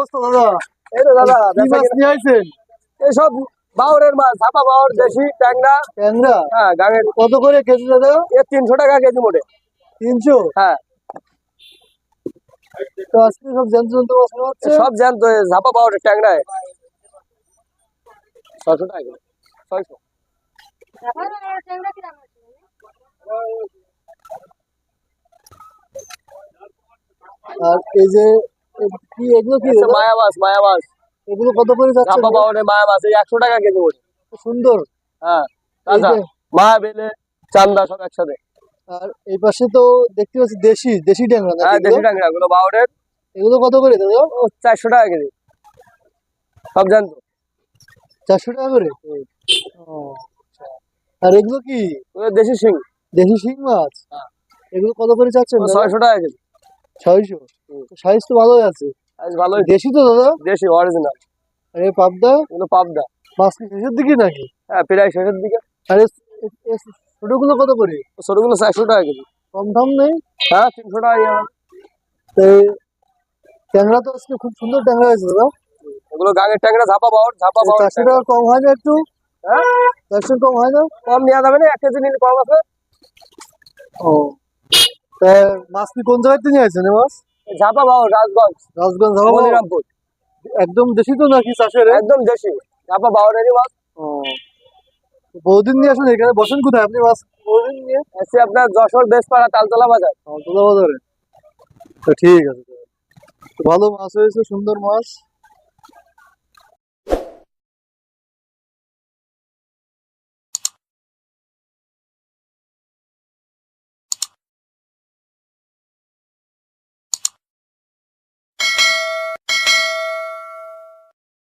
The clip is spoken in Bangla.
অবস্থা দাদা। এই দাদা কি মাছ নিয়ে আইছেন? এসব বাউরের মাছ ঝাপা বাউর দেশি ট্যাংরা। ট্যাংরা? হ্যাঁ গাঙের। কত করে কেজি দাদা? এ তিনশো টাকা কেজি মোটে। তিনশো? হ্যাঁ। তো আজকে সব জ্যান্ত হচ্ছে? সব জ্যান্ত ঝাপা বাউরের ট্যাংরায়। ছয়শো টাকা ছয়শো। আর এই যে কি এগুলো কি? মায়া মাছ মায়া মাছ এগুলো কত করে যাচ্ছে মায়া মাছ এই একশো টাকা কেজি সুন্দর। হ্যাঁ তাজা। মায়া বেলে চান্দা সব একসাথে। আর এই পাশে তো দেখতে পাচ্ছি দেশি দেশি ট্যাংরা হ্যাঁ দেশি ট্যাংরা গুলো বাউরের এগুলো কত করে দাদা ও চারশো টাকা কেজি। সব জানতো। চারশো টাকা করে? ও, আচ্ছা। আর এগুলো কি? দেশি শিং। দেশি শিং মাছ? হ্যাঁ। এগুলো কত করে চাচ্ছেন দাদা? ছয়শো টাকা কেজি। ছয়শো? সাইজ তো ভালোই আছে। আজ ভালোই। দেশি তো দাদা? দেশি অরিজিনাল আর পাবদা? এগুলো পাবদা। মাছ কি শেষের দিকে নাকি? হ্যাঁ প্রায় শেষের দিকে। আর ছোটগুলো কত করে? ছোটগুলো চারশো টাকা কেজি। কম দাম নেই? হ্যাঁ তিনশো টাকা ট্যাংরা তো আজকে খুব সুন্দর ট্যাংরা হয়েছে দাদা। এগুলো গাঙের ট্যাংরা ঝাপা বাউর ঝাপা বাউর চারশো টাকা কম হয় না একটু? হ্যাঁ। চারশো কম হয় না? কম নেওয়া যাবে না এক কেজি নিলে কম আছে। ও। তা মাছ কি কোন জায়গায় থেকে আছেন মাছ? ঝাপা বাউর রাজগঞ্জ। রাজগঞ্জ ধাবা মনিরামপুর একদম দেশি তো নাকি চাষের? একদম দেশি। ঝাপা বাউরেরই মাছ। বহুদিন নিয়ে আসেন এখানে বসেন কোথায় আপনি মাছ? বহুদিন নিয়ে এসে আপনার যশোর বেসপাড়া তালতলা বাজার। তোলা বাজারে। তো ঠিক আছে। ভালো মাছ হয়েছে সুন্দর মাছ।